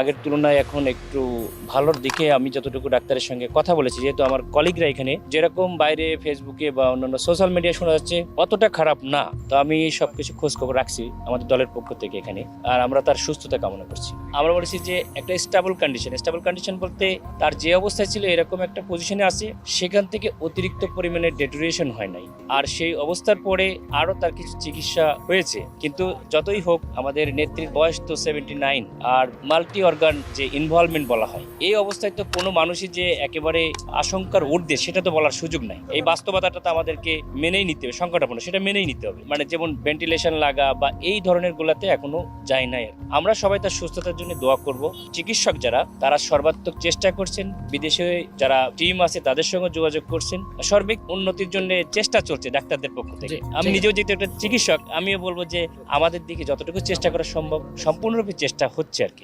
আগের তুলনায় এখন একটু ভালোর দিকে আমি যতটুকু ডাক্তারের সঙ্গে কথা বলেছি, যেহেতু আমার কলিগরা এখানে, যেরকম বাইরে ফেসবুকে বা অন্যান্য সোশ্যাল মিডিয়া শোনা যাচ্ছে, অতটা খারাপ না। তো আমি সবকিছু খোঁজ খবর রাখছি আমাদের দলের পক্ষ থেকে এখানে, আর আমরা তার সুস্থতা কামনা করছি। আমরা বলেছি যে, একটা স্টেবল কন্ডিশন স্টেবল কন্ডিশন বলতে তার যে অবস্থায় ছিল এরকম একটা পজিশনে আছে, সেখান থেকে অতিরিক্ত পরিমাণে ডেটোরিয়েশন হয় নাই। আর সেই অবস্থার পরে আরও তার কিছু চিকিৎসা হয়েছে। কিন্তু যতই হোক, আমাদের নেত্রীর বয়স তো সেভেন্টি নাইন আর মাল্টি অর্গান যে ইনভলভমেন্ট বলা হয় এই অবস্থায় তো কোনো মানুষই যে একেবারে আশঙ্কার ঊর্ধ্বে সেটা তো বলার সুযোগ নাই। এই বাস্তবতাটা তো আমাদেরকে মেনেই নিতে হবে সংকটাপন্ন সেটা মেনেই নিতে হবে। মানে যেমন ভেন্টিলেশন লাগা বা এই ধরনের গুলাতে এখনও যায় নাই আমরা সবাই তার সুস্থতার জন্য দোয়া করব। চিকিৎসক যারা তারা সর্বাত্মক চেষ্টা করছেন। বিদেশে যারা টিম আছে তাদের সঙ্গে যোগাযোগ করছেন। সর্বিক উন্নতির জন্য চেষ্টা চলছে ডাক্তারদের পক্ষ থেকে। আমি নিজেও যেহেতু একটা চিকিৎসক আমিও বলব যে আমাদের দিকে যতটুকু চেষ্টা করা সম্ভব সম্পূর্ণরূপে চেষ্টা হচ্ছে আর কি।